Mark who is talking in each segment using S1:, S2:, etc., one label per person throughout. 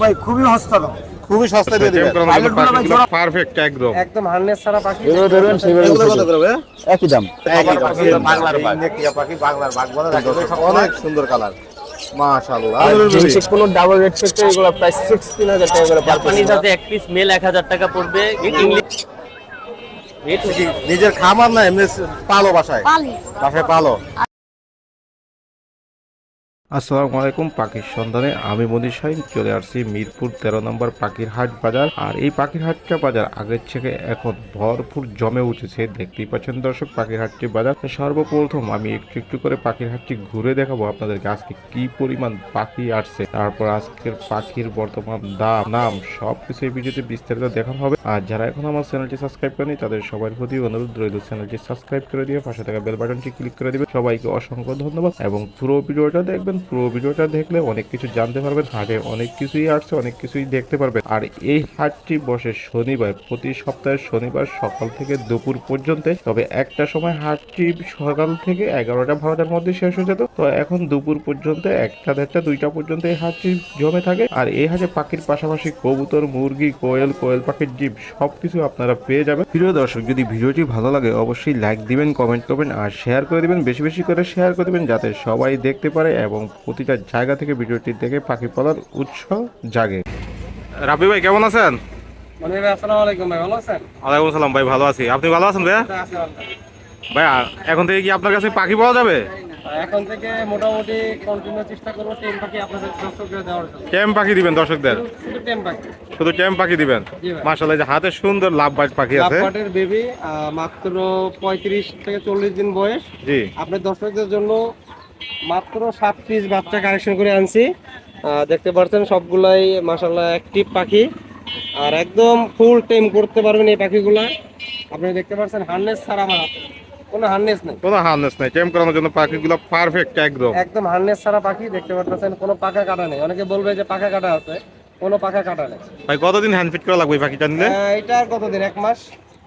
S1: ভাই খুবই হস্তদম
S2: খুবই সস্তা দিয়ে দিবেন। পারফেক্ট একদম
S1: একদম। হার্নেস ছাড়া পাখি।
S3: এগুলো ধরবেন সেগুলো
S2: কত করে?
S3: একই দাম।
S2: একই দাম,
S1: বাংলার
S2: পাখি। বাংলার বাঘ বলা। অনেক সুন্দর কালার। মাশাআল্লাহ।
S3: কোনো ডাবল রেট ফ্যাক্টর এগুলো প্রাইস সিক্স তিন হাজার টাকা করে পার
S4: জাপানিজ এক পিস মেল এক হাজার টাকা পড়বে। ইংলিশ
S2: নিজের খামার না এমনি পালো বাসায়? বাসায় পালো?
S5: আসসালামু আলাইকুম, পাখির সন্ধানে আমি মনির শাহিন চলে আসছি মিরপুর তেরো নম্বর পাখির হাট বাজার। আর এই পাখির হাটটা বাজার আগের থেকে এখন ভরপুর জমে উঠেছে। দেখতেই পাচ্ছেন দর্শক পাখির হাটটি বাজার সর্বপ্রথম আমি একটু একটু করে পাখির হাটটি ঘুরে দেখাবো আপনাদেরকে আজকে কি পরিমাণ পাখি আসছে। তারপর আজকের পাখির বর্তমান দাম, নাম সব কিছু এই ভিডিওতে বিস্তারিত দেখানো হবে। আর যারা এখন আমার চ্যানেলটি সাবস্ক্রাইব করেনি তাদের সবার প্রতি অনুরোধ রইল, চ্যানেলটি সাবস্ক্রাইব করে দিয়ে পাশে থাকা বেল বাটনটি ক্লিক করে দিবে সবাইকে অসংখ্য ধন্যবাদ এবং পুরো ভিডিওটা দেখবেন পুরো ভিডিওটা দেখলে অনেক কিছু জানতে পারবেন, হাটে অনেক কিছুই আসছে অনেক কিছুই দেখতে পারবেন। আর এই হাটটি বসে শনিবার, প্রতি সপ্তাহে শনিবার সকাল থেকে দুপুর পর্যন্ত। তবে একটা সময় হাটটি সকাল থেকে এগারোটা, বারোটার মধ্যে শেষ হয়ে যেত। তো এখন দুপুর পর্যন্ত একটা দেড়টা, দুইটা পর্যন্ত এই হাটটি জমে থাকে। আর এই হাটে পাখির পাশাপাশি কবুতর, মুরগি, কোয়েল কোয়েল পাখির জীব সবকিছু আপনারা পেয়ে যাবেন। প্রিয় দর্শক, যদি ভিডিওটি ভালো লাগে, অবশ্যই লাইক দিবেন, কমেন্ট করবেন, আর শেয়ার করে দিবেন, বেশি বেশি করে শেয়ার করে দিবেন, যাতে সবাই দেখতে পারে এবং প্রতিটা জায়গা থেকে ভিডিওটি দেখে পাখি পালার উৎস জাগে। রাবি ভাই কেমন আছেন?
S1: মনির ভাই আসসালামু আলাইকুম ভাই ভালো আছেন?
S5: ওয়ালাইকুম সালাম ভাই ভালো আছি। আপনি ভালো আছেন ভাইয়া? ভাই এখন থেকে কি আপনার কাছে পাখি পাওয়া যাবে?
S1: এখন থেকে মোটামুটি কন্টিনিউ চেষ্টা করব টেম পাখি আপনাদের দর্শকদের দেওয়ার জন্য।
S5: ট্যাম পাখি দিবেন দর্শকদের?
S1: শুধু- টেম পাখি।
S5: শুধু ট্যাম পাখি দিবেন। মাশাআল্লাহ যে হাতে সুন্দর লাভ বাইট পাখি আছে।
S1: লাভবাটের বেবি মাত্র পঁয়ত্রিশ থেকে চল্লিশ দিন বয়স।
S5: জি।
S1: আপনার দর্শকদের জন্য মাত্র সাত পিস বাচ্চা কালেকশন করে আনছি। দেখতে পাচ্ছেন সবগুলাই মাসাল্লাহ অ্যাক্টিভ পাখি। আর একদম ফুল টাইম করতে পারবেন এই পাখিগুলা। আপনি দেখতে পাচ্ছেন হার্নেস ছাড়া আমার কোনো হার্নেস নেই।
S5: কোনো হার্নেস নাই। ট্যাম করানোর জন্য পাখিগুলো পারফেক্ট একদম।
S1: একদম হার্নেস ছাড়া পাখি দেখতে পাচ্ছেন কোনো পাকা কাটা নেই। অনেকে বলবে যে পাকা কাটা আছে কোনো পাকা কাটা নেই।
S5: ভাই কতদিন হ্যান্ড ফিট করা লাগবে পাখিটা নিলে?
S1: এটা আর কতদিন? এক মাস?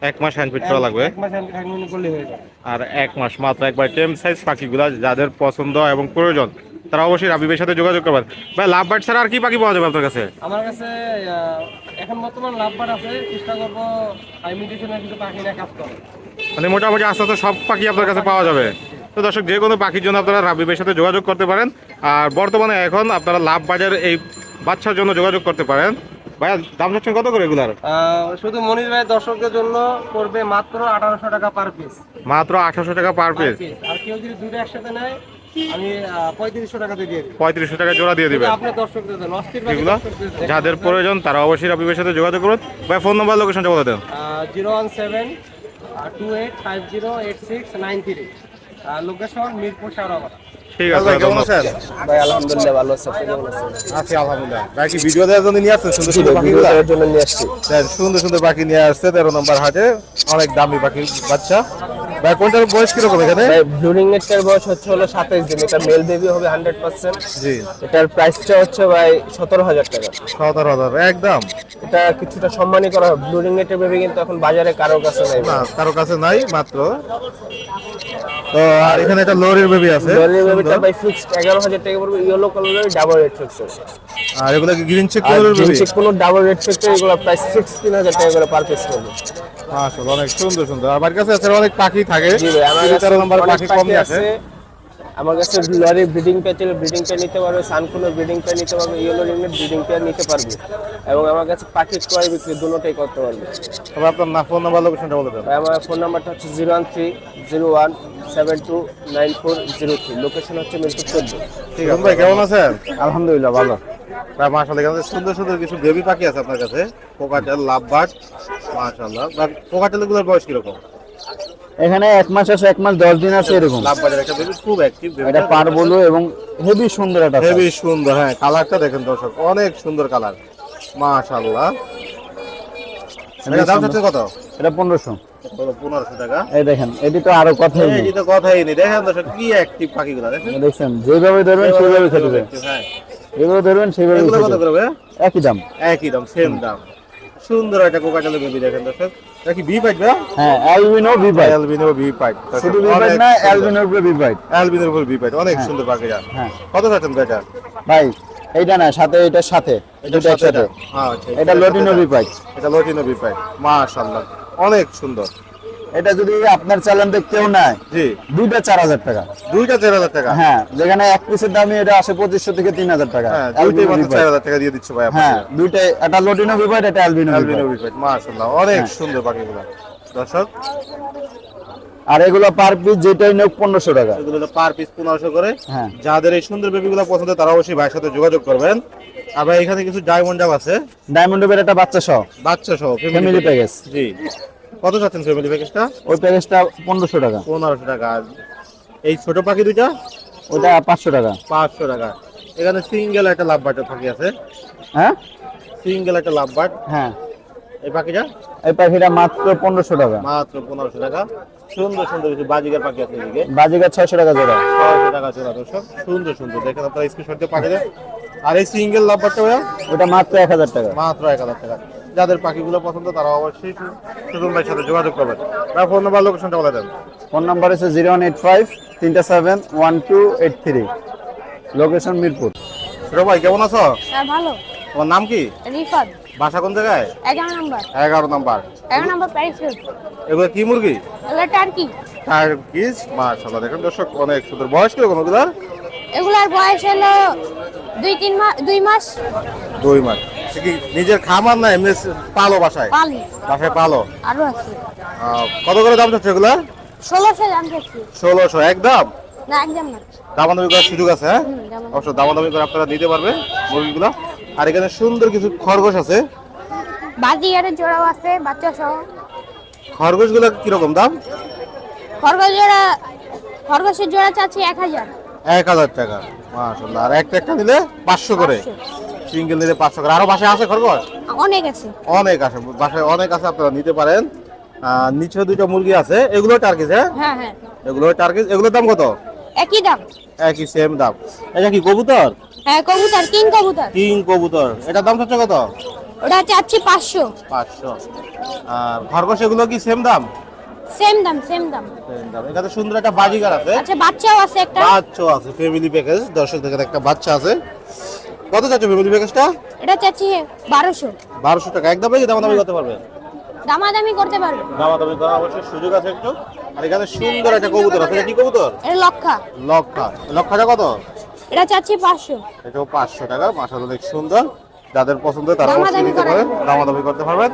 S5: এক মাস হ্যান্ড ফিট করা লাগবে।
S1: এক মাস হ্যান্ড করলে হয়ে যাবে।
S5: আর এক মাস মাত্র একবার টেম সাইজ পাখিগুলা যাদের পছন্দ এবং প্রয়োজন তারা অবশ্যই রাবিবের সাথে যোগাযোগ করবেন। ভাই লাভ বার্ড ছাড়া আর কি পাখি পাওয়া যাবে আপনার কাছে?
S1: আমার কাছে এখন বর্তমান লাভবার আছে চেষ্টা করব ইমিটেশনের কিছু পাখি নিয়ে কাজ করব
S5: মানে মোটামুটি আস্তে আস্তে সব পাখি আপনার কাছে পাওয়া যাবে। তো দর্শক যে কোনো পাখির জন্য আপনারা রাবিবের সাথে যোগাযোগ করতে পারেন। আর বর্তমানে এখন আপনারা লাভ বাজার এই বাচ্চার জন্য যোগাযোগ করতে পারেন। ভাইয়া দাম চাচ্ছেন কত করে রেগুলার
S1: শুধু মনির ভাই দর্শকদের জন্য করবে মাত্র আঠারোশো টাকা পার পিস
S5: মাত্র আঠারোশো টাকা পার পিস
S1: আর কেউ যদি দুটো একসাথে নেয় আমি পঁয়ত্রিশশো টাকাতে দিয়ে
S5: পঁয়ত্রিশশো টাকা জোড়া দিয়ে দিবেন।
S1: আপনার
S5: এগুলো যাদের প্রয়োজন তারা অবশ্যই রাবিবের সাথে যোগাযোগ করুন। ভাই ফোন নাম্বার লোকেশনটা বলে দেন।
S1: Zero one seven two eight five zero eight six nine three. Location Mirpur Shahrabad.
S5: ঠিক আছে
S2: কেমন আছেন?
S3: ভাই আলহামদুলিল্লাহ ভালো আছে আপনি কেমন আছেন?
S2: আছি আলহামদুলিল্লাহ। ভাই কি ভিডিও দেওয়ার জন্য নিয়ে আসছেন? সুন্দর সুন্দর
S3: ভিডিও জন্য নিয়ে আসছি।
S2: সুন্দর সুন্দর পাখি নিয়ে আসছে তেরো নম্বর হাটে। অনেক দামি পাখি বাচ্চা। ভাই কোনটার বয়স কীরকম এখানে?
S3: ভাই বয়স হচ্ছে হলো সাতাইশ দিন। এটা মেল বেবি হবে হান্ড্রেড পার্সেন্ট
S2: জি।
S3: এটার প্রাইসটা হচ্ছে ভাই সতেরো হাজার টাকা।
S2: সতেরো হাজার একদম।
S3: এটা কিছুটা সম্মানই করা নেটের বেবি কিন্তু এখন বাজারে কারও কাছে নাই।
S2: না কারও কাছে নাই মাত্র। তো আর এখানে একটা লোরের বেবি আছে।
S3: লরির বেবিটা। ভাই ফিক্সড এগারো হাজার টাকা পড়বে ইয়েলো কালারের ডাবল রেড ফিক্সড
S2: আর এগুলো কি গ্রিন চেক কালারের বেবি?
S3: চেক কোন ডাবল রেড ফিক্সড এগুলো প্রাইস ফিক্স তিন হাজার টাকা করে পার পিস পড়বে।
S2: আসলে অনেক সুন্দর সুন্দর। আমার কাছে আছে অনেক পাখি থাকে।
S3: জি ভাই আমার কাছে
S2: নাম্বার পাখি কম আছে।
S3: আমার কাছে লরি ব্রিডিং প্যাচের ব্রিডিং পেয়ার নিতে পারবে সানকুনের ব্রিডিং পেয়ার নিতে পারবে ইয়েলো রিংয়ের ব্রিডিং পেয়ার নিতে পারবে এবং আমার কাছে পাখি ক্রয় বিক্রি দুটোটাই করতে পারবে।
S2: তবে আপনার না ফোন নাম্বার লোকেশনটা বলে দেন।
S3: ভাই আমার ফোন নাম্বারটা হচ্ছে zero one three zero one seven two nine four zero three. Location হচ্ছে মিরপুর চোদ্দ।
S2: ঠিক আছে ভাই কেমন আছেন?
S3: আলহামদুলিল্লাহ ভালো।
S2: ভাই মাশাআল্লাহ এখানে সুন্দর সুন্দর কিছু বেবি পাখি আছে আপনার কাছে। পোকাটেল লাভবার্ড মাশাআল্লাহ। ভাই পোকাটেলগুলোর বয়স কীরকম?
S6: এখানে এক মাস আছে এক মাস দশ দিন আছে এরকম।
S2: লাভবার্ডের একটা বেবি খুব অ্যাক্টিভ
S6: এটা পার বলো এবং হেভি সুন্দর একটা
S2: হেভি সুন্দর হ্যাঁ কালারটা দেখেন দর্শক অনেক সুন্দর কালার মাশাআল্লাহ। এটা দাম হচ্ছে কত?
S6: এটা পনেরোশো।
S2: পনেরোশো টাকা।
S6: এই দেখেন এটি তো আরও কথাই
S2: এই
S6: নেই
S2: যে তো কথাই নেই। দেখেন দর্শক কি অ্যাক্টিভ পাখিগুলো দেখেন।
S6: যেভাবে ধরবেন সেইভাবে খেতে
S2: হ্যাঁ।
S6: যেভাবে ধরবেন
S2: কত করে
S6: একই দাম।
S2: একই দাম সেম দাম। সুন্দর একটা কোকাটেলের বেবি দেখেন দর্শক। এটা কি বি পাইট ভাই
S6: হ্যাঁ albino B pied
S2: albino B pied
S6: শুধু বি না অ্যালবিনোর উপরে বি
S2: অ্যালবিনোর উপর বি অনেক সুন্দর পাখি যান
S6: হ্যাঁ।
S2: কত চাচ্ছেন এটা
S6: ভাই এইটা না সাথে এটার সাথে।
S2: এটা
S6: দুটো
S2: সাথে
S6: একসাথে।
S2: এটা। হ্যাঁ, আচ্ছা,
S6: এটা লটিনো
S2: এটা লটিনো বিপাই মাশাআল্লাহ। অনেক সুন্দর।
S6: এটা যদি আপনার চালানতে কেউ নেয় দুইটা চার হাজার টাকা।
S2: দুইটা চার হাজার টাকা?
S6: হ্যাঁ যেখানে এক পিসের দামই এটা আসে পঁচিশশো থেকে তিন হাজার টাকা।
S2: হ্যাঁ। চার হাজার টাকা দিয়ে দিচ্ছে ভাই
S6: হ্যাঁ দুইটাই এটা লটিনো বিপাইট এটা অ্যালবিনো
S2: অ্যালবিনো
S6: বিপাইট
S2: বিপাই মাশাআল্লাহ অনেক
S6: হ্যাঁ।
S2: সুন্দর পাখিগুলো দর্শক?
S6: আর এগুলো পার পিস যেটাই নেক পনেরোশো টাকা।
S2: এগুলো পার পিস পনেরোশো করে।
S6: হ্যাঁ।
S2: যাদের এই সুন্দর বেবিগুলো পছন্দ তারা অবশ্যই ভাইয়ের সাথে যোগাযোগ করবেন। ভাই এখানে কিছু ডায়মন্ড আছে?
S6: ডায়মন্ড একটা বাচ্চা সহ
S2: বাচ্চা সহ
S6: ফ্যামিলি প্যাকেজ
S2: জি। কত চাচ্ছেন ফ্যামিলি প্যাকেজটা
S6: ওই প্যাকেজটা পনেরোশো টাকা।
S2: পনেরোশো টাকা। এই ছোট পাখি দুইটা?
S6: ওটা পাঁচশো টাকা।
S2: পাঁচশো টাকা। এখানে সিঙ্গেল একটা লাভ বার্ড পাখি আছে।
S6: হ্যাঁ?
S2: সিঙ্গেল একটা লাভ বার্ড
S6: হ্যাঁ।
S2: এই পাখিটা?
S6: এই পাখিটা মাত্র পনেরোশো টাকা।
S2: মাত্র পনেরোশো টাকা। সুন্দর সুন্দর কিছু বাজিকার পাখি আছে এদিকে।
S6: বাজিকার ছয়শো টাকা জোড়া।
S2: ছয়শো টাকা চোরা দর্শক। সুন্দর সুন্দর। দেখেন আপনারা স্ক্রিনশট দিয়ে দেন। আর এই সিঙ্গেল লাভ ভাইয়া?
S6: ওটা মাত্র এক হাজার টাকা।
S2: মাত্র এক হাজার টাকা। যাদের পাখিগুলো পছন্দ তারা অবশ্যই সুজন ভাইয়ের সাথে যোগাযোগ করবেন তার ফোন নাম্বার লোকেশনটা বলে দেন।
S6: ফোন নাম্বার হচ্ছে জিরো ওয়ান এইট ফাইভ তিনটা seven one two eight three. Location Mirpur.
S2: ছোট ভাই কেমন আছো?
S7: হ্যাঁ ভালো।
S2: তোমার নাম কি?
S7: রিফাত।
S2: বাসা কোন জায়গায়?
S7: এগারো নাম্বার।
S2: এগারো নাম্বার।
S7: এগারো নাম্বার প্রাইস
S2: এগুলো কি মুরগি?
S7: এগুলো টার্কি
S2: টার্কিস মাশাআল্লাহ দেখেন দর্শক অনেক সুন্দর। বয়স কীরকম ওগুলার?
S7: এগুলার বয়স হলো দুই তিন মাস দুই মাস।
S2: দুই মাস। সে কি? নিজের খামার না এমনি পালো বাসায়?
S7: পালি।
S2: বাসায় পালো?
S7: আরও আছে।
S2: কত করে দাম চাচ্ছে এগুলা?
S7: ষোলোশো দাম চাচ্ছি
S2: ষোলোশো একদম?
S7: না একদম না।
S2: দামাদামি করার সুযোগ আছে হ্যাঁ। অবশ্য দামাদামি করে আপনারা নিতে পারবে মুরগিগুলো। আর এখানে সুন্দর কিছু খরগোশ আছে।
S7: বাজিয়ারের জোড়াও আছে বাচ্চা সহ
S2: খরগোশগুলো কীরকম দাম?
S7: খরগোশ জোড়া খরগোশের জোড়া চাচ্ছি এক হাজার।
S2: এক হাজার টাকা মাশাল্লাহ আর একটা একটা নিলে পাঁচশো করে। সিঙ্গেল নিলে পাঁচশো করে। আরও বাসায় আছে খরগোশ?
S7: অনেক আছে।
S2: অনেক আছে। বাসায় অনেক আছে আপনারা নিতে পারেন। নিচে দুইটা মুরগি আছে। এগুলো টার্কিস হ্যাঁ?
S7: হ্যাঁ হ্যাঁ।
S2: এগুলো টার্কিস। এগুলোর দাম কত?
S7: একই দাম।
S2: একই সেম দাম। এটা কি কবুতর?
S7: হ্যাঁ কবুতর কিং কবুতর।
S2: কিং কবুতর। এটার দাম হচ্ছে কত?
S7: ওটা চাচ্ছি পাঁচশো।
S2: পাঁচশো। আর খরগোশ এগুলো কি সেম দাম?
S7: সেম দাম সেম দাম।
S2: সেম দাম। এখানে সুন্দর একটা বাজিকার আছে।
S7: আচ্ছা বাচ্চাও আছে একটা।
S2: বাচ্চাও আছে। ফ্যামিলি প্যাকেজ দর্শক দেখেন একটা বাচ্চা আছে। কত চাচ্ছ ফ্যামিলি প্যাকেজটা?
S7: এটা চাচ্ছি বারোশো।
S2: বারোশো টাকা। একদম বেশি দামাদামি করতে পারবে?
S7: দামাদামি করতে পারবে।
S2: দামাদামি করার অবশ্যই সুযোগ আছে একটু। আর এখানে সুন্দর একটা কবুতর আছে। এটা কি কবুতর?
S7: এটা লক্ষা।
S2: লক্ষা। লক্ষাটা কত?
S7: এটা চাচ্ছি পাঁচশো।
S2: এটাও পাঁচশো টাকা। মাসাল অনেক সুন্দর। যাদের পছন্দ তারা অবশ্যই নিতে
S7: করা।
S2: পারেন। দামাদামি করতে পারবেন।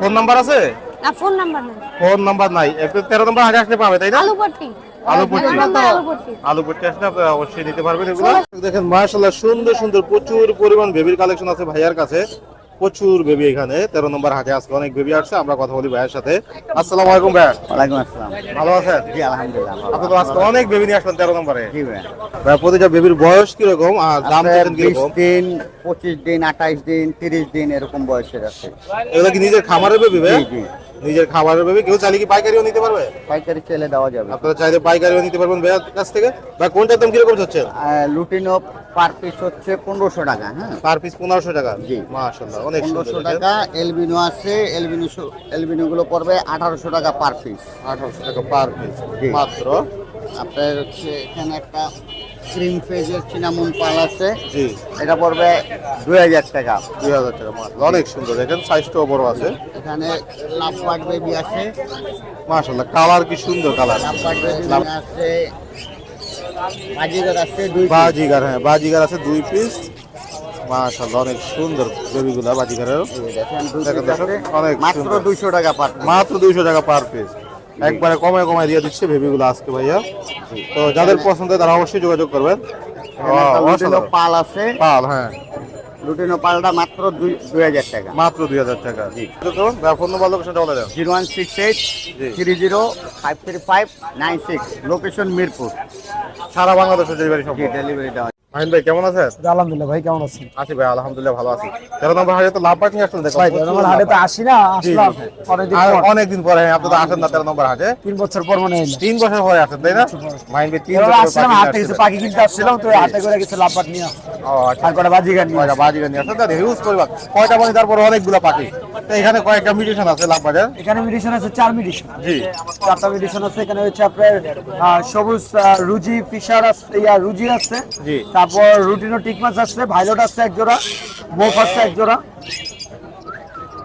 S2: ফোন নাম্বার আছে?
S7: না ফোন নাম্বার না
S2: ফোন নাম্বার নাই। একটু তেরো নম্বর আগে আসলে পাবে তাই না?
S7: আলুপট্টি।
S2: আলুপট্টি।
S7: তেরো নম্বর আলুপট্টি
S2: আলুপট্টি আসলে আপনারা অবশ্যই নিতে পারবেন এগুলো। দেখেন মাশাল্লাহ সুন্দর সুন্দর প্রচুর পরিমাণ বেবির কালেকশন আছে ভাইয়ার কাছে। প্রচুর বেবি এখানে। তেরো নম্বর হাটে আজকে অনেক বেবি আসছে আমরা কথা বলি ভাইয়ের সাথে। আসসালামু আলাইকুম ভাইয়া।
S6: ওয়ালাইকুম আসসালাম।
S2: ভালো আছেন?
S6: জি আলহামদুলিল্লাহ
S2: আপনি তো আজকে অনেক বেবি নিয়ে আসলেন তেরো নম্বরে।
S6: জি ভাই
S2: ভাই প্রতিটা বেবির বয়স কীরকম? আর দাম
S6: আপনার
S2: কীরকম?
S6: দিন পঁচিশ দিন আঠাইশ দিন তিরিশ দিন এরকম বয়সের আছে।
S2: এগুলো কি নিজের খামারের বেবি ভাই
S6: জি।
S2: নিজের খাবারের বেবি কেউ চাইলে কি পাইকারিও নিতে পারবে?
S6: পাইকারি চেলে দেওয়া যাবে।
S2: আপনারা চাইলে পাইকারিও নিতে পারবেন ভাইয়ার কাছ থেকে। ভাই কোনটার দাম কীরকম চাচ্ছেন
S6: লুটিনো পার পিস হচ্ছে পনেরোশো টাকা হ্যাঁ।
S2: পার পিস পনেরোশো টাকা?
S6: জি।
S2: মাশাল্লাহ অনেক
S6: পনেরোশো টাকা এলবিনো আছে এলবিনো এলবিনো গুলো পড়বে আঠারোশো টাকা পার পিস।
S2: আঠারোশো টাকা পার পিস মাত্র।
S6: আপনার হচ্ছে এখানে একটা ক্রিম ফেজের চিনামন পাল আছে।
S2: জি।
S6: এটা পড়বে দুই হাজার টাকা।
S2: দুই হাজার টাকা অনেক সুন্দর দেখেন সাইজটাও বড় আছে।
S6: এখানে লাভবার্ড বেবি আছে।
S2: মাশাল্লাহ কালার কি সুন্দর কালার।
S6: লাভবার্ড বেবি আছে। বাজিগার আছে দুই।
S2: বাজিগার হ্যাঁ বাজিগার আছে দুই পিস মাশাল্লাহ অনেক সুন্দর বেবিগুলা বাজিগারের
S6: দেখেন।
S2: অনেক
S6: মাত্র
S2: সুন্দর।
S6: দুইশো টাকা পার
S2: মাত্র দুইশো টাকা পার পিস একবারে কমায় কমায় দিয়ে দিচ্ছে বেবিগুলো আজকে ভাইয়া। তো যাদের পছন্দ তারা অবশ্যই যোগাযোগ করবেন।
S6: পাল আছে।
S2: পাল হ্যাঁ।
S6: লুটিনো পালটা মাত্র দুই হাজার টাকা।
S2: মাত্র দুই হাজার টাকা। জি। ফোন নম্বর লোকেশনটা বলে দেন।
S6: Zero one six eight three zero five three five nine six. Location Mirpur.
S2: সারা বাংলাদেশের ডেলিভারি সম্ভব।
S6: ডেলিভারি দেওয়া
S2: মাহিন ভাই কেমন আছেন?
S8: আলহামদুলিল্লাহ ভাই কেমন আছেন?
S2: আছি ভাই আলহামদুলিল্লাহ ভালো আছি। তেরো নম্বর হাটে তো লাভ
S8: ভাই হাটে তো আসি না আসলাম। অনেকদিন পর।
S2: হ্যাঁ, আপনি তো আসেন না তেরো নম্বর হাটে।
S8: তিন বছর পর মনে হয়
S2: তিন বছর পরে আসেন তাই না? মাহিন ভাই তিন বছর
S8: হাটে কিছু পাখি কিনতে আসছিলাম তো হাটে করে কিছু নিয়ে
S2: আচ্ছা।
S8: আর কটা বাজি নিয়ে
S2: কয়টা বাজিগার নিয়ে আসেন তাহলে হিউজ পরিমাণ। কয়টা মানে তারপরে অনেকগুলো পাখি। এখানে কয়েকটা মিউটেশন আছে লাভ বাজার
S8: এখানে মেডিসিন আছে চার মেডিসিন
S2: জি।
S8: চারটা মেডিসিন আছে এখানে হচ্ছে আপনার সবুজ রুজি ফিশার আছে ইয়া রুজি আছে।
S2: জি।
S8: তারপর রুটিনো টিকমাস আসছে ভাইলট আসছে এক জোড়া মোফ আসছে এক জোড়া।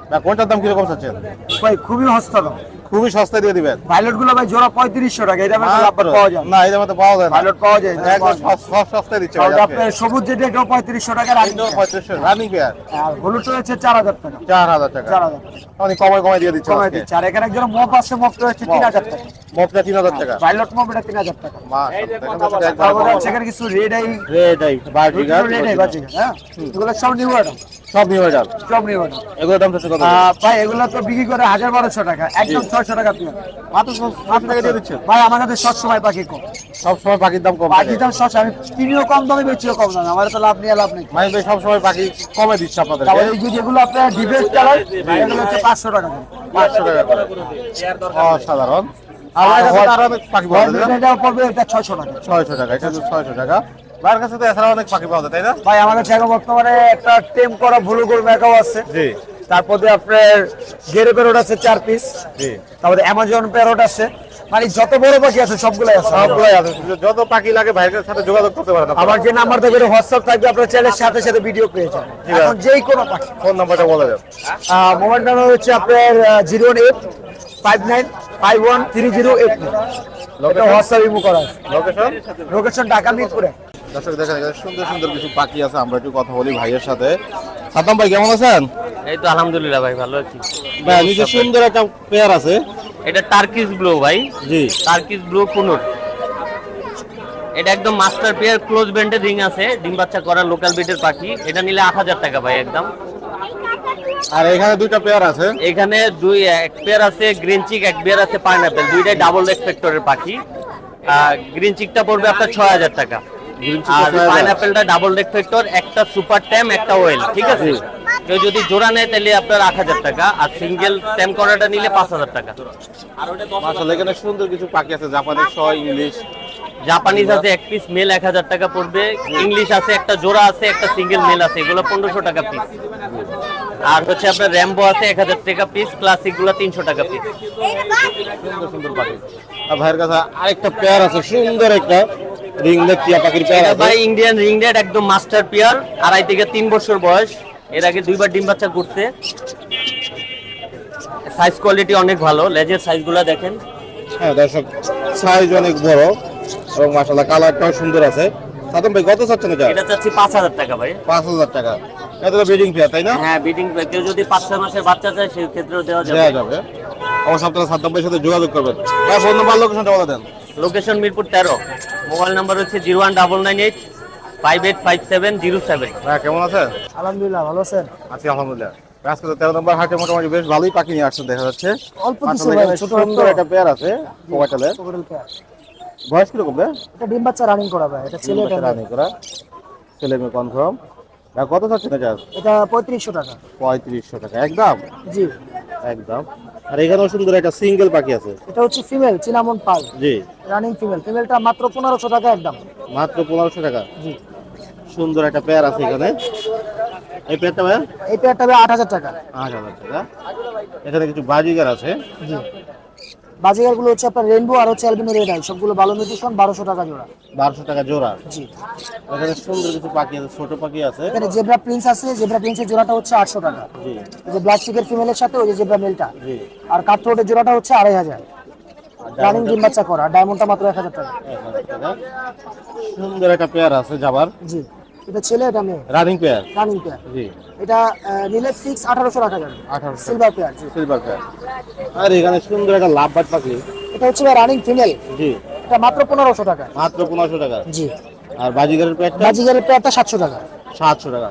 S2: না কোনটার দাম কীরকম চাচ্ছেন?
S8: ভাই খুবই হস্ত দাম।
S2: খুবই সস্তায় দিয়ে দিবেন।
S8: ভাইলটগুলো ভাই জোড়া পঁয়ত্রিশশো টাকা এটা পাওয়া যায়
S2: না দামে তো পাওয়া যায় না।
S8: ভাইলট পাওয়া যায়।
S2: একদম দিচ্ছে।
S8: আপনার সবুজ যেটা এটাও পঁয়ত্রিশশো টাকা
S2: রানিং পেয়ার
S8: আর হলুদটা হচ্ছে চার হাজার টাকা।
S2: চার হাজার টাকা।
S8: চার হাজার
S2: অনেক কমায় কমায় দিয়ে দিচ্ছে
S8: কমাই
S2: আজকে।
S8: দিচ্ছে। আর এখানে একজন মপ আছে মপটা হচ্ছে তিন হাজার টাকা।
S2: মপটা তিন হাজার টাকা।
S8: ভাইলট মপ এটা তিন হাজার টাকা। তারপরে আছে এখানে কিছু রেড আই
S2: রেড আই বাজিগার
S8: রেড আই হ্যাঁ? এগুলো সব নিউ আইটেম
S2: সব নিউ আইটেম
S8: সব নিউ
S2: এগুলোর দাম কত?
S8: ভাই এগুলো তো বিক্রি করে হাজার বারোশো টাকা। একদম ছয়শো টাকা পিওর
S2: মাত্র টাকা দিয়ে দিচ্ছেন
S8: ভাই আমার কাছে পাখি কম।
S2: সব সময় পাখির দাম কম
S8: পাখি দাম আমি কিনিও কম দামে বেচিও কম দামে। আমার তো লাভ নিয়ে লাভ নেই।
S2: ভাই সব সময় পাখি কমে দিচ্ছে আপনাদের।
S8: এই যে যেগুলো আপনার ডিফেন্স কালার এগুলো হচ্ছে পাঁচশো টাকা
S2: পাঁচশো টাকা করে। অসাধারণ। আর কাছে আরও অনেক পাখি পাওয়া যায়
S8: এটা পড়বে এটা ছয়শো টাকা।
S2: ছয়শো টাকা এটা ছয়শো টাকা। ভাইয়ের কাছে তো এছাড়া অনেক পাখি পাওয়া যায় তাই না?
S8: ভাই আমার কাছে এখন বর্তমানে একটা টেম করা ভুলু গরু মেকাও আছে।
S2: জি।
S8: তারপরে আপনার গেরো প্যারোট আছে চার পিস তারপরে অ্যামাজন প্যারোট আছে। মানে যত বড় পাখি আছে সবগুলাই আছে।
S2: সবগুলাই আছে। যত পাখি লাগে ভাইয়ের সাথে যোগাযোগ করতে পারেন
S8: আমার যে নাম্বার থাকবে হোয়াটসঅ্যাপ থাকবে আপনার চ্যানেলের সাথে সাথে ভিডিও পেয়ে যাবেন। এখন যেই কোনো পাখি।
S2: ফোন নাম্বারটা বলে দেন।
S8: মোবাইল নাম্বার হচ্ছে আপনার zero eight five nine five one three zero eight এটা হোয়াটসঅ্যাপ ইমো করা আছে।
S2: লোকেশন
S8: লোকেশন ঢাকা মিরপুরে।
S2: দর্শক দেখেন সুন্দর সুন্দর কিছু পাখি আছে। আমরা একটু কথা বলি ভাইয়ের সাথে। সাদ্দাম ভাই কেমন আছেন?
S4: এই তো আলহামদুলিল্লাহ ভাই ভালো আছি।
S2: ভাই নিচে সুন্দর একটা পেয়ার আছে।
S4: এটা টার্কিস ব্লু ভাই।
S2: জি।
S4: Turquoise blue conure. এটা একদম মাস্টার পেয়ার ক্লোজ ব্যান্ডের রিং আছে। ডিম বাচ্চা করা লোকাল বিটের পাখি। এটা নিলে আট হাজার টাকা ভাই একদম।
S2: আর এখানে দুইটা পেয়ার আছে।
S4: এখানে দুই এক পেয়ার আছে গ্রিন চিক এক পেয়ার আছে পাইনাপেল দুইটাই ডাবল রেসপেক্টরের পাখি। গ্রিন চিকটা পড়বে আপনার ছয় হাজার টাকা। আর পাইনাপেলটা ডাবল রেসপেক্টর একটা সুপার ট্যাম একটা ওয়েল ঠিক আছে? কেউ যদি জোড়া নেয় তাহলে আপনার আট হাজার টাকা আর সিঙ্গেল ট্যাম করাটা নিলে পাঁচ হাজার টাকা।
S2: এখানে সুন্দর কিছু পাখি আছে জাপানের ছ ইংলিশ।
S4: জাপানিজ আছে এক পিস মেল এক হাজার টাকা পড়বে। ইংলিশ আছে একটা জোড়া আছে একটা সিঙ্গেল মেল আছে এগুলো পনেরোশো টাকা পিস আর হচ্ছে আপনার র্যাম্বো আছে এক হাজার টাকা পিস ক্লাসিকগুলো তিনশো টাকা পিস
S2: সুন্দর সুন্দর পাখি আর ভাইয়ের কাছে আরেকটা পেয়ার আছে সুন্দর একটা রিং টিয়া পাখির পেয়ার আছে।
S4: ভাই ইন্ডিয়ান রিং রেড একদম মাস্টার পিয়ার আড়াই থেকে তিন বছর বয়স। এর আগে দুইবার ডিম বাচ্চা করছে সাইজ কোয়ালিটি অনেক ভালো লেজের সাইজগুলো দেখেন।
S2: হ্যাঁ দর্শক সাইজ অনেক বড় এবং মাশাআল্লাহ কালারটাও সুন্দর আছে। সাদ্দাম ভাই কত চাচ্ছেন এটা?
S4: এটা চাচ্ছি পাঁচ হাজার টাকা ভাই।
S2: পাঁচ হাজার টাকা। এটা তো ব্রিডিং পেয়ার তাই না?
S4: হ্যাঁ বিডিং কেউ যদি পাঁচ ছয় মাসের বাচ্চা চায় সেই ক্ষেত্রেও দেওয়া
S2: দেওয়া
S4: যাবে।
S2: যাবে আপনারা সাদ্দাম ভাইয়ের সাথে যোগাযোগ করবেন। ভাই ফোন নাম্বার লোকেশনটা বলে দেন।
S4: লোকেশন মিরপুর তেরো। মোবাইল নাম্বার হচ্ছে zero one double nine eight five eight five seven zero seven.
S2: ভাই কেমন আছেন?
S8: আলহামদুলিল্লাহ ভালো আছেন?
S2: আছি আলহামদুলিল্লাহ। আজকে তো তেরো নম্বর হাটে মোটামুটি বেশ ভালোই পাখি নিয়ে দেখা যাচ্ছে।
S8: অল্প কিছু
S2: মাশাআল্লাহ,
S8: ভাই,
S2: এখানে
S8: ছোট
S2: সুন্দর
S8: একটা-
S2: পেয়ার আছে বয়স কীরকম রে?
S8: এটা ডিম বাচ্চা রানিং করা ভাই। এটা ছেলে এটা
S2: করা। ছেলে মেয়ে কনফার্ম কত চাচ্ছেন এটা?
S8: এটা পঁয়ত্রিশশো টাকা।
S2: পঁয়ত্রিশশো টাকা একদম?
S8: জি।
S2: একদম। আর এখানেও সুন্দর একটা সিঙ্গেল পাখি আছে।
S8: এটা হচ্ছে ফিমেল চিনামন পাল
S2: জি।
S8: রানিং ফিমেল ফিমেলটা মাত্র পনেরোশো টাকা একদম।
S2: মাত্র পনেরোশো টাকা?
S8: জি।
S2: সুন্দর একটা পেয়ার আছে এখানে। এই পেয়ারটা ভাই
S8: এই পেয়ারটা ভাই আট হাজার টাকা।
S2: আট হাজার টাকা। এখানে কিছু বাজিগার আছে।
S8: জি। বাজিগারগুলো হচ্ছে আপনার রেনবো আর হচ্ছে অ্যালবিনো রেড আই সবগুলো ভালো মিউটেশন বারোশো টাকা জোড়া।
S2: বারোশো টাকা জোড়া?
S8: জি।
S2: এখানে সুন্দর কিছু পাখি আছে ছোট পাখি আছে।
S8: এখানে জেব্রা প্রিন্স আছে জেব্রা প্রিন্সের জোড়াটা হচ্ছে আটশো টাকা।
S2: জি।
S8: যে ব্ল্যাক চিকের ফিমেলের সাথে ওই যে জেব্রা মেলটা
S2: জি।
S8: আর কাঠথ্রোটের জোড়াটা হচ্ছে আড়াই হাজার। রানিং ডিম বাচ্চা করা ডায়মন্ডটা মাত্র এক হাজার টাকা।
S2: এক হাজার টাকা। সুন্দর একটা পেয়ার আছে যাবার।
S8: জি। এটা ছেলে এটা মেয়ে।
S2: রানিং পেয়ার
S8: রানিং পেয়ার
S2: জি।
S8: এটা নিলে ফিক্স আঠারোশো টাকা যাবে।
S2: আঠারোশো।
S8: সিলভার পেয়ার জি।
S2: সিলভার পেয়ার আর এখানে সুন্দর একটা লাভবাট পাখি।
S8: এটা হচ্ছে রানিং ফিমেল
S2: জি।
S8: এটা মাত্র পনেরোশো টাকা।
S2: মাত্র পনেরোশো টাকা।
S8: জি।
S2: আর বাজিগারের পেয়ারটা
S8: বাজিগারের পেয়ারটা সাতশো টাকা।
S2: সাতশো টাকা।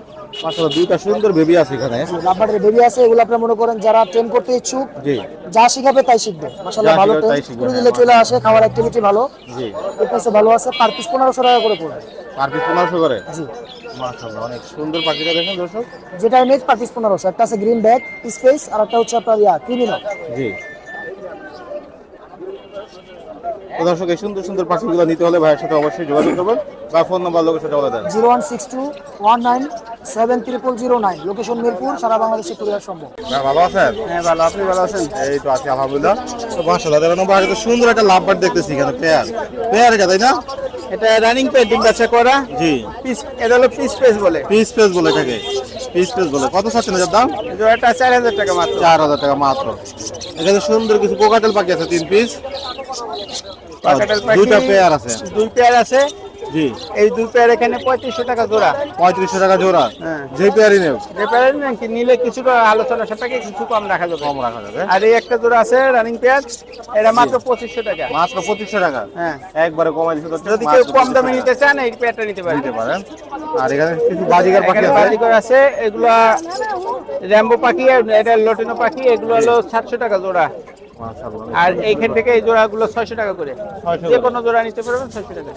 S2: দুইটা সুন্দর বেবি আছে এখানে।
S8: লাভবাটের বেবি আছে এগুলো আপনি মনে করেন যারা ট্রেন করতে ইচ্ছুক
S2: জি।
S8: যা শিখাবে তাই শিখবে। মাসাল্লাহ ভালো ট্রেন করে
S2: হ্যাঁ,
S8: দিলে চলে আসে খাওয়ার অ্যাক্টিভিটি ভালো।
S2: জি।
S8: ফিটনেসে ভালো আছে পার পিস পনেরোশো টাকা করে পড়বে।
S2: পার পিস পনেরোশো করে?
S8: জি।
S2: মাশাআল্লাহ অনেক সুন্দর পাখিটা দেখেন দর্শক।
S8: যেটা ইমেজ পার পিস পনেরোশো। একটা আছে গ্রিন ব্যাগ স্পেস আর একটা হচ্ছে আপনার ইয়া ক্রিমিনো
S2: জি। দর্শক এই সুন্দর সুন্দর পাখিগুলো নিতে হলে ভাইয়ের সাথে অবশ্যই যোগাযোগ করবেন বা ফোন নাম্বার বলে দেন।
S8: Zero one six two one nine seven triple zero nine location Mirpur সারা বাংলাদেশে কুরিয়ার সম্ভব।
S2: ভালো আছেন?
S8: হ্যাঁ ভালো আপনি ভালো আছেন
S2: এই তো আছি আলহামদুলিল্লাহ। তো মাশাআল্লাহ নম্বর হাটে তো সুন্দর একটা লাভবাট দেখতেছি এখানে পেয়ার। পেয়ার এটা তাই না?
S9: এটা রানিং পেয়ার ডিম বাচ্চা করা।
S2: জি।
S9: পিস এটা হলো পিস পেস বলে।
S2: পিস পেস বলে এটাকে। পিস পেস বলে। কত চাচ্ছেন এটার দাম?
S9: জোড়াটা চার হাজার টাকা মাত্র।
S2: চার হাজার টাকা মাত্র। এখানে সুন্দর কিছু কোকাটেল পাখি আছে তিন পিস
S9: কাকাটাল পাখি
S2: দুইটা পেয়ার আছে।
S9: দুই পেয়ার আছে।
S2: জি।
S9: এই দুই পেয়ার এখানে পঁয়ত্রিশশো টাকা জোড়া।
S2: পঁয়ত্রিশশো টাকা জোড়া।
S9: হ্যাঁ।
S2: যে পেয়ারই নেব
S9: যে পেয়ার নাকি নিলে কিছুটা আলোচনা সাপেক্ষে কিছু কম রাখা যাবে।
S2: কম রাখা যাবে।
S9: আর এই একটা জোড়া আছে রানিং পেয়ার এটা মাত্র পঁচিশশো টাকা।
S2: মাত্র পঁচিশশো টাকা।
S9: হ্যাঁ।
S2: একবারে কমাই দর্শক,
S9: যদি কেউ কম দামে নিতে চান এই পেয়ারটা নিতে পারেন।
S2: নিতে পারেন। আর এখানে কিছু বাজিকার পাখি আছে।
S9: বাজিকর আছে এগুলা র্যাম্বো পাখি আর এটা লটিনো পাখি এগুলো হলো সাতশো টাকা জোড়া। আর এইখান থেকে এই জোড়াগুলো ছয়শো টাকা করে। যে কোনো জোড়া নিতে পারবেন ছয়শো টাকা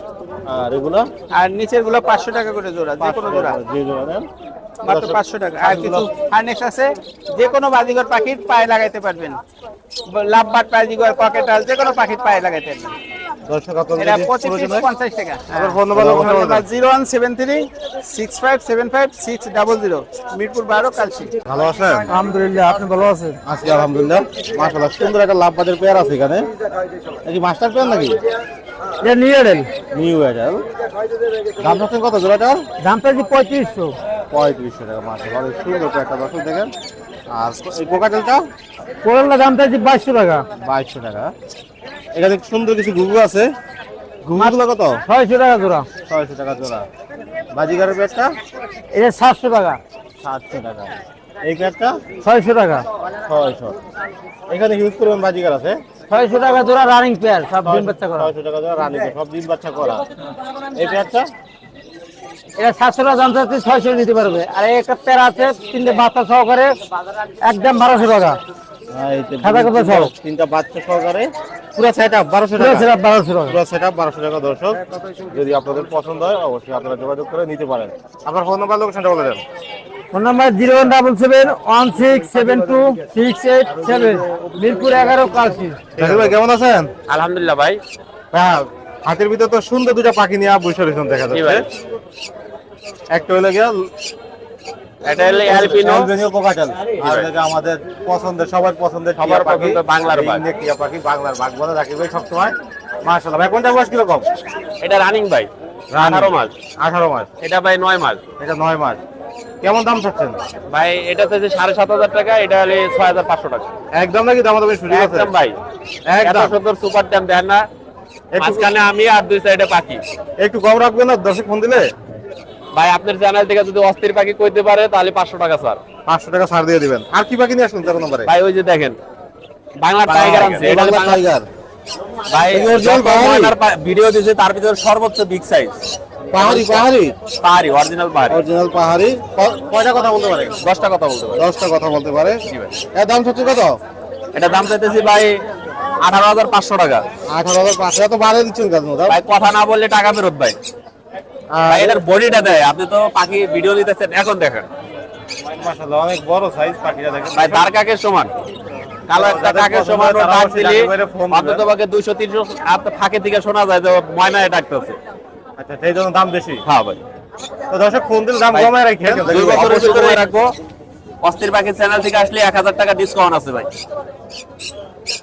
S2: আর এগুলো?
S9: আর নিচেরগুলো পাঁচশো টাকা করে জোড়া যে কোনো জোড়া।
S2: যে জোড়া
S9: মাত্র পাঁচশো টাকা। আর কিছু হার্নেস আছে যে কোনো বাজিগর পাখির পায়ে লাগাইতে পারবেন। লাভবাট বাজিগর পকেটাল যে কোনো পাখির পায়ে লাগাইতে পারবেন।
S2: দর্শক আপনাদের
S9: পঞ্চাশ টাকা
S2: phone number.
S9: Zero one seven three six five seven five six double zero Mirpur বারো কালসি
S2: ভালো আছেন?
S9: আলহামদুলিল্লাহ আপনি ভালো আছেন?
S2: আছি আলহামদুলিল্লাহ। মাশাআল্লাহ সুন্দর একটা লাভ বাজার পেয়ার আছে এখানে। নাকি মাস্টার পেয়ার নাকি?
S9: এটা নিয়ে নেন
S2: নিউ এডাল দাম চাচ্ছেন কত জোড়াটার?
S9: দামটা যে পঁয়ত্রিশশো।
S2: পঁয়ত্রিশশো টাকা মাশাআল্লাহ সুন্দর একটা দর্শক দেখেন। আর এই কোকাটেলটা
S9: দামটা যে বাইশশো টাকা।
S2: বাইশশো টাকা। এখানে সুন্দর কিছু ঘুঘু আছে। ঘুঘুগুলো কত?
S9: ছয়শো টাকা জোড়া।
S2: ছয়শো টাকা জোড়া। বাজিগারের পেয়ারটা
S9: এটা সাতশো টাকা।
S2: সাতশো টাকা। এই পেয়ারটা
S9: ছয়শো টাকা।
S2: ছয়শো। এখানে হিউজ পরিমাণ বাজিগার আছে?
S9: ছয়শো টাকা জোড়া রানিং পেয়ার সব ডিম বাচ্চা করা।
S2: ছয়শো টাকা জোড়া রানী সব ডিম বাচ্চা করা। এই পেয়ারটা
S9: এটা সাতশো টাকা দাম চাচ্ছে ছয়শো নিতে পারবে। আর একটা পেয়ার আছে তিনটে বাচ্চা সহকারে একদম বারোশো টাকা। সহ।
S2: তিনটা বাচ্চা সহকারে। পুরো সেট আপ বারোশো টাকা।
S9: সেটা বারোশো টাকা।
S2: পুরো সেট আপ বারোশো টাকা দর্শক। যদি আপনাদের পছন্দ হয় অবশ্যই আপনারা যোগাযোগ করে নিতে পারেন। আপনার ফোন নাম্বার লোকেশনটা বলে দেন।
S9: Phone number zero one double seven one six seven two six eight seven. Mirpur এগারো কালসি।
S2: ভাই কেমন আছেন?
S4: আলহামদুলিল্লাহ ভাই।
S2: হ্যাঁ হাতের ভিতর তো সুন্দর দুটা পাখি নিয়ে বসে রয়েছেন দেখা যাচ্ছে
S4: ভাই।
S2: একটা হলো গিয়া
S4: এটা হলো অ্যালপিনো
S2: অ্যালবেনিও কোকাটেল। আর। এটা আমাদের পছন্দের সবার পছন্দের
S4: সবার পছন্দের বাংলার বাঘ।
S2: টিয়া পাখি বাংলার বাঘ বলে রাকিব ভাই সবসময়। মাশাআল্লাহ। ভাই কোনটা বয়স কীরকম?
S4: এটা রানিং ভাই। আঠারো মাস।
S2: আঠারো মাস।
S4: এটা ভাই নয় মাস।
S2: এটা নয় মাস। কেমন দাম চাচ্ছেন?
S4: ভাই এটা হচ্ছে সাড়ে সাত হাজার টাকা এটা হলে ছয় হাজার পাঁচশো টাকা।
S2: একদম নাকি দাম আছে।
S4: একদম ভাই।
S2: একদম।
S4: সুন্দর সুপার দাম দেন না। মাঝখানে আমি আর দুই সাইডে পাখি।
S2: একটু কম রাখবেন না? দর্শক ফোন দিলে?
S4: ভাই আপনার চ্যানেল থেকে যদি অস্থির পাখি কইতে পারে তাহলে পাঁচশো টাকা স্যার
S2: পাঁচশো টাকা ছাড় দিয়ে দিবেন। আর কি পাখি নিয়ে আসবেন তেরো নম্বরে?
S4: ভাই ওই যে দেখেন বাংলা টাইগার আনছে এটা
S2: বাংলা টাইগার
S4: ভাই
S2: original
S4: ভিডিও দিয়েছে তার ভিতরে সর্বোচ্চ বিগ সাইজ
S2: পাহাড়ি পাহাড়ি?
S4: পাহাড়ি অরিজিনাল পাহাড়ি।
S2: অরিজিনাল পাহাড়ি। কয়টা কথা বলতে পারে?
S4: দশটা কথা বলতে পারে।
S2: দশটা কথা বলতে পারে। এর দাম হচ্ছে কত?
S4: এটা দাম চাইতেছি ভাই আঠারো হাজার পাঁচশো টাকা।
S2: আঠারো হাজার পাঁচশো তো বাড়িয়ে দিচ্ছেন কেন
S4: ভাই কথা না বললে টাকা ফেরত ভাই। এটার বডিটা দেয়। আপনি তো পাখি ভিডিও দিতেছেন এখন দেখেন।
S2: মাশাআল্লাহ অনেক বড় সাইজ পাখিটা দেখেন।
S4: ভাই তার কাকের সমান? কালো একটা কাকের সমান ও ডাক দিলে। অন্তত ফাঁকে শোনা যায় যে ময়নায় ডাকতেছে।
S2: আচ্ছা সেই জন্য দাম বেশি?
S4: হ্যাঁ ভাই।
S2: তো দর্শক ফোন দিলে দাম কমায় রাখেন।
S4: দুই বছরের ভিতরে রাখব। অস্থির পাখির চ্যানেল থেকে আসলে এক হাজার টাকা ডিসকাউন্ট আছে ভাই।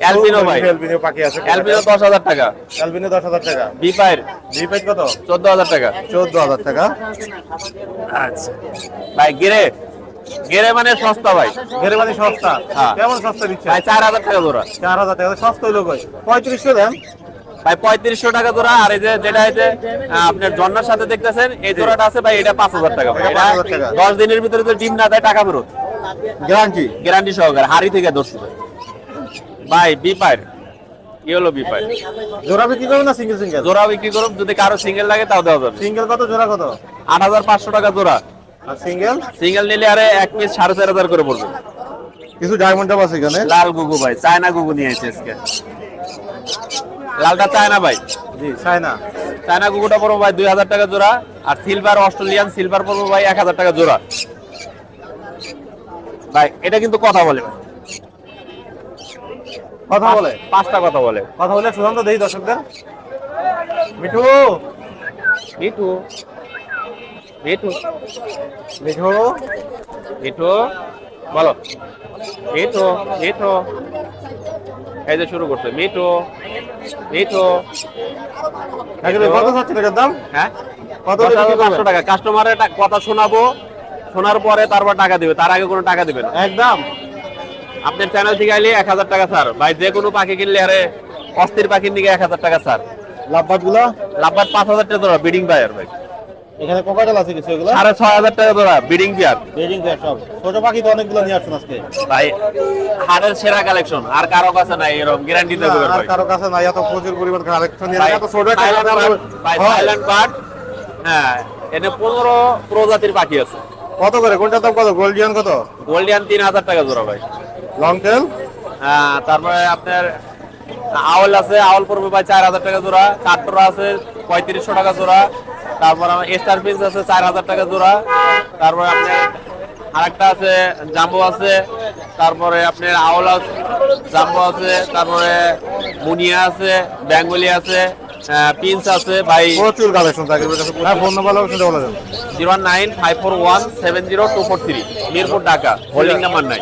S4: অ্যালপিনো ভাই।
S2: অ্যালবিনো পাখি আছে
S4: অ্যালপিনো দশ হাজার টাকা।
S2: অ্যালবিনো দশ হাজার টাকা।
S4: বিপায়ের
S2: জিপাইট কত?
S4: চোদ্দ হাজার টাকা।
S2: চোদ্দ হাজার টাকা।
S4: আচ্ছা। ভাই গেরে। গেরে মানে সস্তা ভাই।
S2: ঘেরে বাড়ি সস্তা।
S4: হ্যাঁ।
S2: কেমন সস্তা দিচ্ছে?
S4: ভাই চার হাজার টাকা জোড়া।
S2: চার হাজার টাকা। সস্তা হইল কই? পঁয়ত্রিশশো দেন।
S4: ভাই পঁয়ত্রিশশো টাকা জোড়া। আর এই যে যেটা এই যে আপনার জন্নার সাথে দেখতেছেন এই জোড়াটা আছে ভাই এটা পাঁচ হাজার টাকা ভাই।
S2: এটা
S4: এটা
S2: 5,000 টাকা।
S4: দশ দিনের ভিতরে তো ডিম না দেয় টাকা ফেরত।
S2: গ্যারান্টি
S4: গ্যারান্টি সহকারে। হাড়ি থেকে ধরছি ভাই হলো বিপায়ের
S2: জোড়া বিক্রি করবেন না সিঙ্গেল সিঙ্গেল
S4: জোড়া বিক্রি করুন যদি কারও সিঙ্গেল লাগে তাও দেওয়া যাবে।
S2: সিঙ্গেল কত জোড়া কত?
S4: আট হাজার পাঁচশো টাকা জোড়া।
S2: আর সিঙ্গেল
S4: সিঙ্গেল নিলে আরে এক পিস সাড়ে চার হাজার করে পড়বে।
S2: কিছু ডায়মন্ড আছে এখানে?
S4: লাল গুগু ভাই চায়না গুগু নিয়ে এসেছে আজকে। লালটা চায়না ভাই।
S2: জি চায়না।
S4: চায়না গুগুটা পড়ব ভাই দুই হাজার টাকা জোড়া আর সিলভার অস্ট্রেলিয়ান সিলভার পড়ব ভাই এক হাজার টাকা জোড়া। ভাই এটা কিন্তু কথা বলে ভাই।
S2: কথা বলে।
S4: পাঁচটা কথা বলে।
S2: কথা বলে দেই দর্শকদের। মিঠু!
S4: মিঠু। মিঠু।
S2: মিঠু!
S4: মিঠু। বলো। মিঠু মিঠু। এই যে শুরু করছে। মিঠু মিঠু।
S2: কত চাচ্ছেন এটার দাম?
S4: হ্যাঁ?
S2: কত
S4: পাঁচশো টাকা। কাস্টমারের কথা শোনাবো শোনার পরে তারপর টাকা দিবে। তার আগে কোনো টাকা দিবে না।
S2: একদম।
S4: আপনার চ্যানেল থেকে আইলে এক হাজার টাকা স্যার ভাই যে কোনো পাখি কিনলে আরে অস্থির পাখির দিকে এক হাজার টাকা স্যার
S2: লাভবাদগুলা
S4: লাভবার পাঁচ হাজার টাকা ধরা বিডিং বায়ার ভাই।
S2: এখানে কোকাটাল আছে কিছু এগুলো?
S4: সাড়ে ছয় হাজার টাকা ধরা বিডিং বিয়ার
S2: বেডিং পেয়ার সব। ছোট পাখি তো অনেকগুলো নিয়ে আসছেন আজকে।
S4: ভাই হাটের সেরা কালেকশন আর কারও কাছে নাই এরকম গ্যারান্টি দেবে
S2: আর কারও কাছে নাই এত প্রচুর পরিমাণ কালেকশন এত ছোট
S4: ভাই। Thailand bird, হ্যাঁ এনে পনেরো প্রজাতির পাখি আছে।
S2: কত করে? কোনটা দাম কত? গোল্ডিয়ান কত?
S4: গোল্ডিয়ান তিন হাজার টাকা জোড়া ভাই।
S2: লং টেল
S4: হ্যাঁ তারপরে আপনার আউল আছে আউল পড়বে ভাই চার হাজার টাকা জোড়া কাঠটোরা আছে পঁয়ত্রিশশো টাকা জোড়া তারপর আমার স্টার পিস আছে চার হাজার টাকা জোড়া তারপরে আপনার আরেকটা আছে জাম্বো আছে তারপরে আপনার আউল আছে জাম্বো আছে তারপরে মুনিয়া আছে বেঙ্গলি আছে পিন্স আছে ভাই।
S2: প্রচুর কালেকশন থাকে হ্যাঁ ফোন নাম্বার লোকেশন বলে দেন।
S4: Zero nine five four one seven zero two four three Mirpur Dhaka holding number নাই